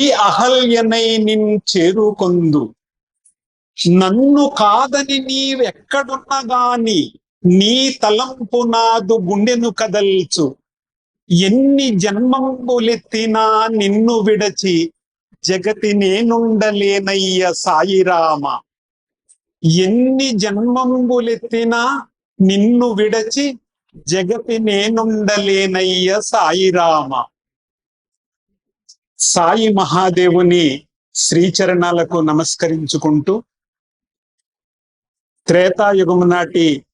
ఈ అహల్యనై నిన్ చేరుకొందు. నన్ను కాదని నీవెక్కడున్న గాని నీ తలంపు నాదు గుండెను కదల్చు. ఎన్ని జన్మంబులెత్తినా నిన్ను విడచి జగతి నేనుండలేనయ్య సాయిరామ. ఎన్ని జన్మంబులెత్తినా నిన్ను విడచి జగతి నేనుండలేనయ్య సాయిరామ. సాయి మహాదేవుని శ్రీచరణాలకు నమస్కరించుకుంటూ త్రేతాయుగము నాటి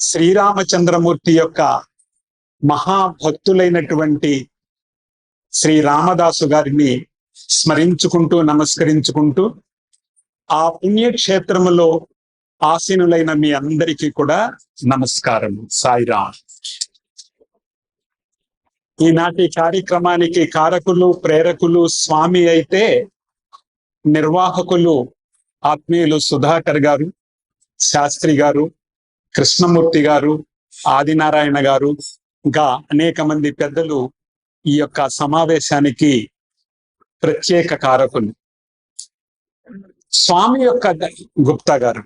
శ్రీరామచంద్రమూర్తి యొక్క మహాభక్తులైనటువంటి శ్రీ రామదాసు గారిని స్మరించుకుంటూ నమస్కరించుకుంటూ ఆ పుణ్యక్షేత్రములో ఆసీనులైన మీ అందరికీ కూడా నమస్కారం సాయిరామ్. ఈనాటి కార్యక్రమానికి కారకులు ప్రేరకులు స్వామి అయితే నిర్వాహకులు ఆత్మీయులు సుధాకర్ గారు శాస్త్రి గారు కృష్ణమూర్తి గారు ఆదినారాయణ గారు గా అనేక మంది పెద్దలు ఈ యొక్క సమావేశానికి ప్రత్యేక కారకులు. స్వామి యొక్క గుప్తా గారు.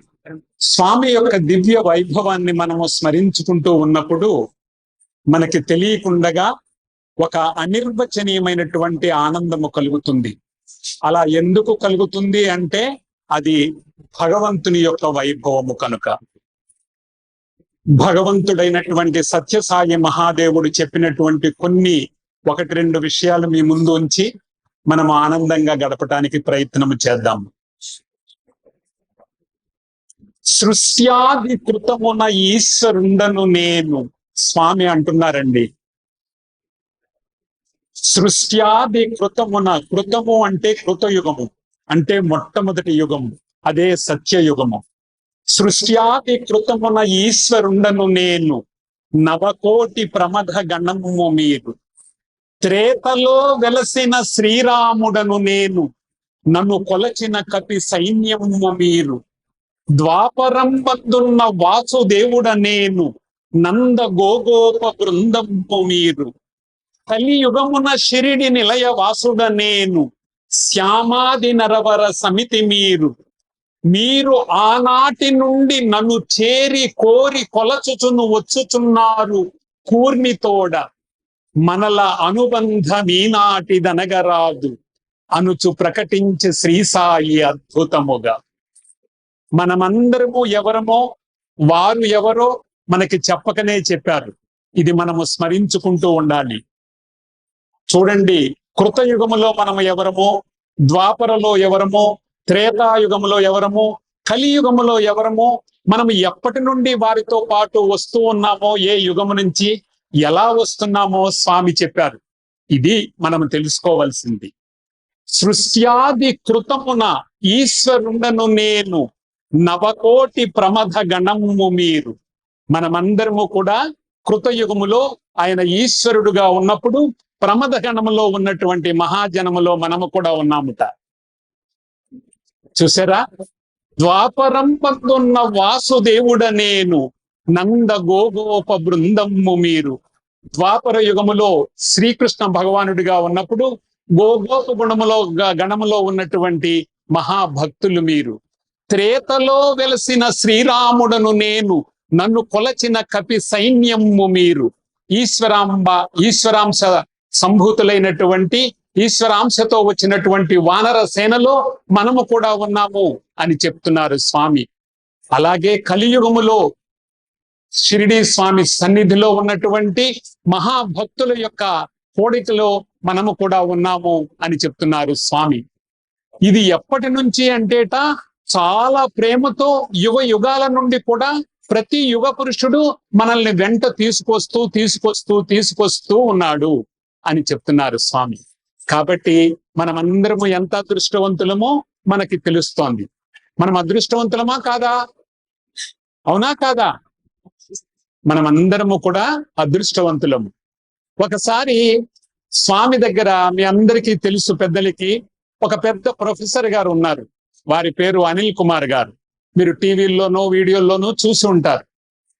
స్వామి యొక్క దివ్య వైభవాన్ని మనము స్మరించుకుంటూ ఉన్నప్పుడు మనకి తెలియకుండగా ఒక అనిర్వచనీయమైనటువంటి ఆనందము కలుగుతుంది. అలా ఎందుకు కలుగుతుంది అంటే అది భగవంతుని యొక్క వైభవము కనుక. భగవంతుడైనటువంటి సత్యసాయి మహాదేవుడు చెప్పినటువంటి కొన్ని ఒకటి రెండు విషయాలు మీ ముందు ఉంచి మనం ఆనందంగా గడపటానికి ప్రయత్నం చేద్దాం. సృష్ట్యాది కృతమున ఈశ్వరుండను నేను. స్వామి అంటున్నారండి. సృష్ట్యాది కృతమున కృతము అంటే కృతయుగము అంటే మొట్టమొదటి యుగము అదే సత్యయుగము. సృష్ట్యాది కృతమున ఈశ్వరుండను నేను నవకోటి ప్రమథ గణము మీరు. త్రేతలో వెలసిన శ్రీరాముడను నేను నన్ను కొలచిన కపి సైన్యము మీరు. ద్వాపరం బందున్న వాసుదేవుడ నేను నంద గోగోప బృందంపు మీరు. కలియుగమున షిరిడి నిలయ వాసుడ నేను. శ్యామాది నరవర సమితి మీరు. మీరు ఆనాటి నుండి నన్ను చేరి కోరి కొలచుచును వచ్చుచున్నారు కూర్మితోడ. మనల అనుబంధం ఈనాటిదనగరాదు అనుచు ప్రకటించి శ్రీసాయి అద్భుతముగా. మనమందరము ఎవరమో వారు ఎవరో మనకి చెప్పకనే చెప్పారు. ఇది మనము స్మరించుకుంటూ ఉండాలి. చూడండి కృతయుగములో మనము ఎవరము? ద్వాపరలో ఎవరము? త్రేతాయుగములో ఎవరము? కలియుగములో ఎవరము? మనం ఎప్పటి నుండి వారితో పాటు వస్తూ ఉన్నామో ఏ యుగము నుంచి ఎలా వస్తున్నామో స్వామి చెప్పారు. ఇది మనం తెలుసుకోవాల్సింది. సృష్ట్యాది కృతమున ఈశ్వరుండను నేను నవకోటి ప్రమథ గణము మీరు. మనమందరము కూడా కృతయుగములో ఆయన ఈశ్వరుడుగా ఉన్నప్పుడు ప్రమద గణములో ఉన్నటువంటి మహాజనములో మనము కూడా ఉన్నాముట. చూసారా? ద్వాపరం వాసుదేవుడ నేను నంద గోగోప బృందము మీరు. ద్వాపర యుగములో శ్రీకృష్ణ భగవానుడిగా ఉన్నప్పుడు గోగోప గుణములో గ- గణములో ఉన్నటువంటి మహాభక్తులు మీరు. త్రేతలో వెలసిన శ్రీరాముడను నేను నన్ను కొలచిన కపి సైన్యము మీరు. ఈశ్వరాంబ ఈశ్వరాంశ సంభూతులైనటువంటి ఈశ్వరాంశతో వచ్చినటువంటి వానర సేనలో మనము కూడా ఉన్నాము అని చెప్తున్నారు స్వామి. అలాగే కలియుగములో షిరిడి స్వామి సన్నిధిలో ఉన్నటువంటి మహాభక్తుల యొక్క కోడికలో మనము కూడా ఉన్నాము అని చెప్తున్నారు స్వామి. ఇది ఎప్పటి నుంచి అంటేట చాలా ప్రేమతో యుగ యుగాల నుండి కూడా ప్రతి యుగ పురుషుడు మనల్ని వెంట తీసుకొస్తూ తీసుకొస్తూ తీసుకొస్తూ ఉన్నాడు. అని చెప్తున్నారు స్వామి. కాబట్టి మనమందరము ఎంత అదృష్టవంతులమో మనకి తెలుస్తోంది. మనం అదృష్టవంతులమా కాదా? అవునా కాదా? మనమందరము కూడా అదృష్టవంతులము. ఒకసారి స్వామి దగ్గర మీ అందరికీ తెలుసు పెద్దలకి ఒక పెద్ద ప్రొఫెసర్ గారు ఉన్నారు. వారి పేరు అనిల్ కుమార్ గారు. మీరు టీవీల్లోనో వీడియోల్లోనో చూసి ఉంటారు.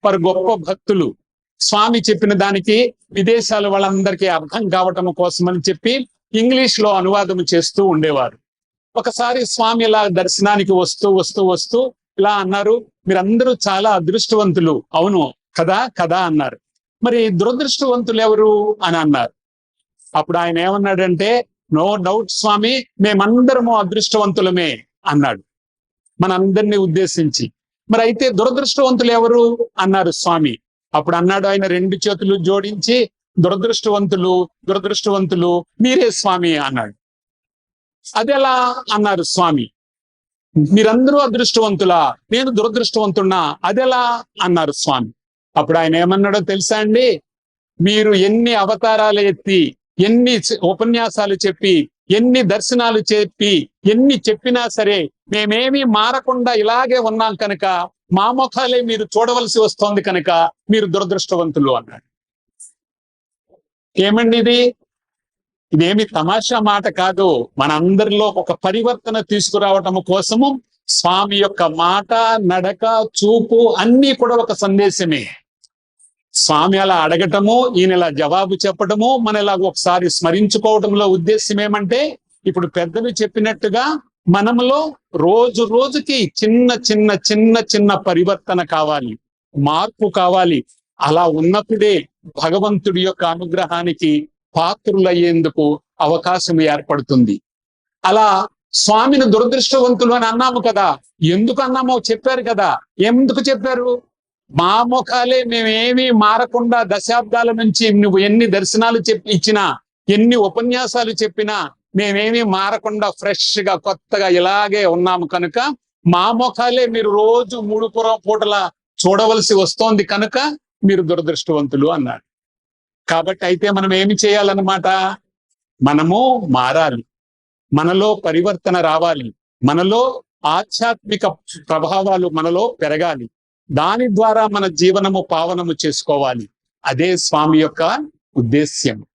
వారు గొప్ప భక్తులు. స్వామి చెప్పిన దానికి విదేశాల వాళ్ళందరికీ అర్థం కావటం కోసమని చెప్పి ఇంగ్లీష్లో అనువాదం చేస్తూ ఉండేవారు. ఒకసారి స్వామి ఇలా దర్శనానికి వస్తూ వస్తూ వస్తూ ఇలా అన్నారు మీరందరూ చాలా అదృష్టవంతులు. అవును కదా కదా అన్నారు. మరి దురదృష్టవంతులు ఎవరు? అని అన్నారు. అప్పుడు ఆయన ఏమన్నాడంటే నో డౌట్ స్వామి మేమందరము అదృష్టవంతులమే అన్నాడు. మనందరినీ ఉద్దేశించి. మరి అయితే దురదృష్టవంతులు ఎవరు? అన్నారు స్వామి. అప్పుడు అన్నాడు ఆయన రెండు చేతులు జోడించి దురదృష్టవంతులు దురదృష్టవంతులు మీరే స్వామి అన్నాడు. అదెలా అన్నారు స్వామి? మీరందరూ అదృష్టవంతులా నేను దురదృష్టవంతున్నా అదెలా అన్నారు స్వామి. అప్పుడు ఆయన ఏమన్నాడో తెలుసా అండి? మీరు ఎన్ని అవతారాలు ఎత్తి ఎన్ని ఉపన్యాసాలు చెప్పి ఎన్ని దర్శనాలు చెప్పి ఎన్ని చెప్పినా సరే మేమేమీ మారకుండా ఇలాగే ఉన్నాం కనుక మా ముఖాలే మీరు చూడవలసి వస్తోంది కనుక మీరు దురదృష్టవంతులు అన్నాడు. ఏమండి ఇది? ఇదేమి తమాషా మాట కాదు. మనందరిలో ఒక పరివర్తన తీసుకురావటం కోసము స్వామి యొక్క మాట నడక చూపు అన్నీ కూడా ఒక సందేశమే. స్వామి అలా అడగటము ఈయన ఇలా జవాబు చెప్పటము మన ఇలా ఒకసారి స్మరించుకోవటంలో ఉద్దేశం ఏమంటే ఇప్పుడు పెద్దలు చెప్పినట్టుగా మనములో రోజు రోజుకి చిన్న చిన్న చిన్న చిన్న పరివర్తన కావాలి మార్పు కావాలి. అలా ఉన్నప్పుడే భగవంతుడి యొక్క అనుగ్రహానికి పాత్రులయ్యేందుకు అవకాశం ఏర్పడుతుంది. అలా స్వామిని దురదృష్టవంతులు అని అన్నాము కదా ఎందుకు అన్నామో చెప్పారు కదా. ఎందుకు చెప్పారు? మా ముఖాలే మేమేమీ మారకుండా దశాబ్దాల నుంచి నువ్వు ఎన్ని దర్శనాలు చెప్పి ఇచ్చినా ఎన్ని ఉపన్యాసాలు చెప్పినా మేమేమి మారకుండా ఫ్రెష్గా కొత్తగా ఇలాగే ఉన్నాము కనుక మా ముఖాలే మీరు రోజు మూడు పూర్వం పూటల చూడవలసి వస్తోంది కనుక మీరు దురదృష్టవంతులు అన్నాడు కాబట్టి అయితే మనం ఏమి చేయాలన్నమాట? మనము మారాలి. మనలో పరివర్తన రావాలి. మనలో ఆధ్యాత్మిక ప్రభావాలు మనలో పెరగాలి. దాని ద్వారా మన జీవనము పావనము చేసుకోవాలి. అదే స్వామి యొక్క ఉద్దేశ్యం.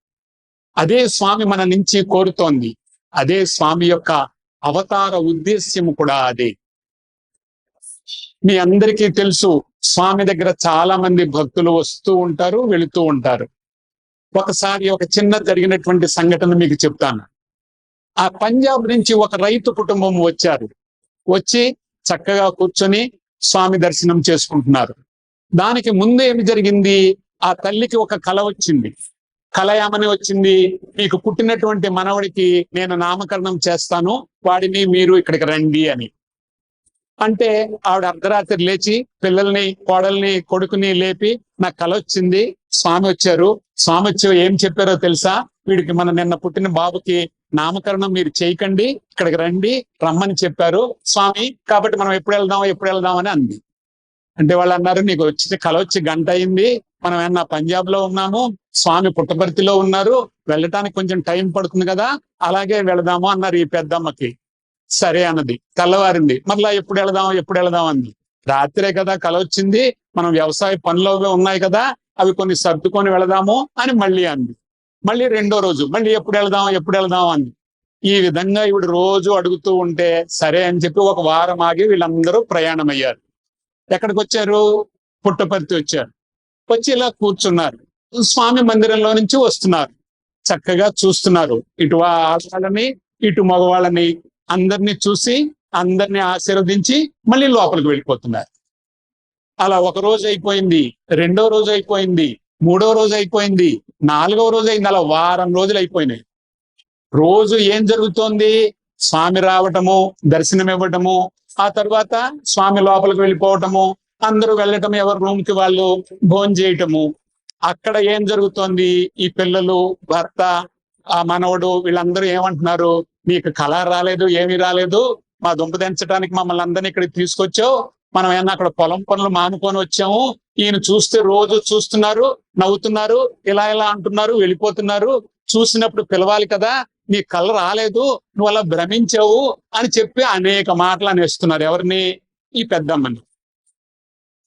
అదే స్వామి మన నుంచి కోరుతోంది. అదే స్వామి యొక్క అవతార ఉద్దేశ్యము కూడా అదే. మీ అందరికీ తెలుసు స్వామి దగ్గర చాలా మంది భక్తులు వస్తూ ఉంటారు వెళుతూ ఉంటారు. ఒకసారి ఒక చిన్న జరిగినటువంటి సంఘటన మీకు చెప్తాను. ఆ పంజాబ్ నుంచి ఒక రైతు కుటుంబం వచ్చారు. వచ్చి చక్కగా కూర్చొని స్వామి దర్శనం చేసుకుంటున్నారు. దానికి ముందు ఏమి జరిగింది? ఆ తల్లికి ఒక కల వచ్చింది. కలయామని వచ్చింది. మీకు పుట్టినటువంటి మనవడికి నేను నామకరణం చేస్తాను. వాడిని మీరు ఇక్కడికి రండి అని. అంటే ఆవిడ అర్ధరాత్రి లేచి పిల్లల్ని కోడల్ని కొడుకుని లేపి నాకు కల వచ్చింది. స్వామి వచ్చారు. స్వామి వచ్చి ఏం చెప్పారో తెలుసా? వీడికి మన నిన్న పుట్టిన బాబుకి నామకరణం మీరు చేయకండి. ఇక్కడికి రండి. రమ్మని చెప్పారు. స్వామి కాబట్టి మనం ఎప్పుడు వెళ్దాం ఎప్పుడు వెళ్దాం అని అంది. అంటే వాళ్ళు అన్నారు నీకు వచ్చి కల వచ్చి గంట అయింది. మనం ఏమన్నా పంజాబ్లో ఉన్నాము స్వామి పుట్టపర్తిలో ఉన్నారు వెళ్ళటానికి కొంచెం టైం పడుతుంది కదా అలాగే వెళదాము అన్నారు ఈ పెద్దమ్మకి. సరే అన్నది. తెల్లవారింది. మళ్ళా ఎప్పుడు వెళదాం ఎప్పుడు వెళదాం అంది. రాత్రే కదా కల వచ్చింది మనం వ్యవసాయ పనిలో ఉన్నాయి కదా అవి కొన్ని సర్దుకొని వెళదాము అని మళ్ళీ అంది. మళ్ళీ రెండో రోజు మళ్ళీ ఎప్పుడు వెళదాం ఎప్పుడు వెళదాం అంది. ఈ విధంగా ఇవిడు రోజు అడుగుతూ ఉంటే సరే అని చెప్పి ఒక వారం ఆగి వీళ్ళందరూ ప్రయాణం అయ్యారు ఎక్కడికి వచ్చారు పుట్టపర్తి వచ్చారు. వచ్చి ఇలా కూర్చున్నారు. స్వామి మందిరంలో నుంచి వస్తున్నారు. చక్కగా చూస్తున్నారు. ఇటు ఆడవాళ్ళని ఇటు మగవాళ్ళని అందరినీ చూసి అందరినీ ఆశీర్వదించి మళ్ళీ లోపలికి వెళ్ళిపోతున్నారు. అలా ఒక రోజు అయిపోయింది రెండో రోజు అయిపోయింది మూడో రోజు అయిపోయింది నాలుగో రోజు అయింది అలా వారం రోజులు అయిపోయినాయి. రోజు ఏం జరుగుతోంది? స్వామి రావటము దర్శనం ఇవ్వటము ఆ తర్వాత స్వామి లోపలికి వెళ్ళిపోవటము అందరూ వెళ్ళటం ఎవరి రూమ్కి వాళ్ళు భోజనం చేయటము. అక్కడ ఏం జరుగుతోంది? ఈ పిల్లలు భర్త ఆ మనవడు వీళ్ళందరూ ఏమంటున్నారు? నీకు కళ రాలేదు ఏమీ రాలేదు. మా దుంప దించడానికి మమ్మల్ని అందరినీ ఇక్కడికి తీసుకొచ్చావు. మనం ఏమన్నా అక్కడ పొలం పనులు మానుకొని వచ్చాము. ఈయన చూస్తే రోజు చూస్తున్నారు నవ్వుతున్నారు ఇలా ఇలా అంటున్నారు వెళ్ళిపోతున్నారు. చూసినప్పుడు పిలవాలి కదా నీ కళ రాలేదు నువ్వు అలా భ్రమించావు అని చెప్పి అనేక మాటలు అనేస్తున్నారు. ఎవరిని? ఈ పెద్దమ్మని.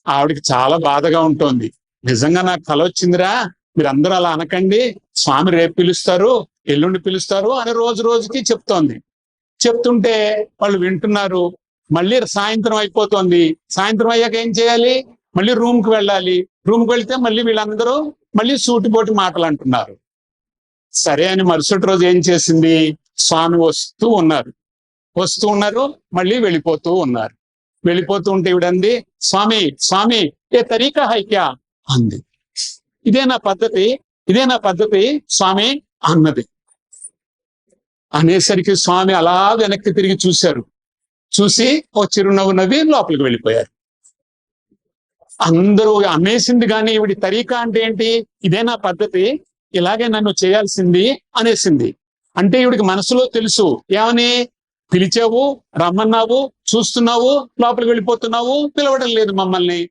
ఆవిడకి చాలా బాధగా ఉంటుంది. నిజంగా నాకు కల వచ్చిందిరా మీరందరూ అలా అనకండి స్వామి రేపు పిలుస్తారు ఎల్లుండి పిలుస్తారు అని రోజు రోజుకి చెప్తోంది. చెప్తుంటే వాళ్ళు వింటున్నారు మళ్ళీ సాయంత్రం అయిపోతుంది. సాయంత్రం అయ్యాక ఏం చేయాలి? మళ్ళీ రూమ్కి వెళ్ళాలి. రూమ్కి వెళ్తే మళ్ళీ వీళ్ళందరూ మళ్ళీ సూటిపోటి మాటలు అంటున్నారు. సరే అని మరుసటి రోజు ఏం చేసింది? స్వామి వస్తూ ఉన్నారు. వస్తూ ఉన్నారు మళ్ళీ వెళ్ళిపోతూ ఉన్నారు. వెళ్ళిపోతూ ఉంటే ఇవిడంది స్వామి స్వామి ఏ తరీకా హైక్యా అంది. ఇదే నా పద్ధతి ఇదే నా పద్ధతి స్వామి అన్నది. అనేసరికి స్వామి అలా వెనక్కి తిరిగి చూశారు. చూసి ఓ చిరునవ్వు నవ్వి లోపలికి వెళ్ళిపోయారు. అందరూ అనేసింది కానీ ఇవిడి తరీకా అంటే ఏంటి? ఇదే నా పద్ధతి ఇలాగే నన్ను చేయాల్సింది అనేసింది. అంటే ఇవిడికి మనసులో తెలుసు ఏమని? పిలిచావు రమ్మన్నావు చూస్తున్నావు లోపలికి వెళ్ళిపోతున్నావు పిలవడం లేదు మమ్మల్ని.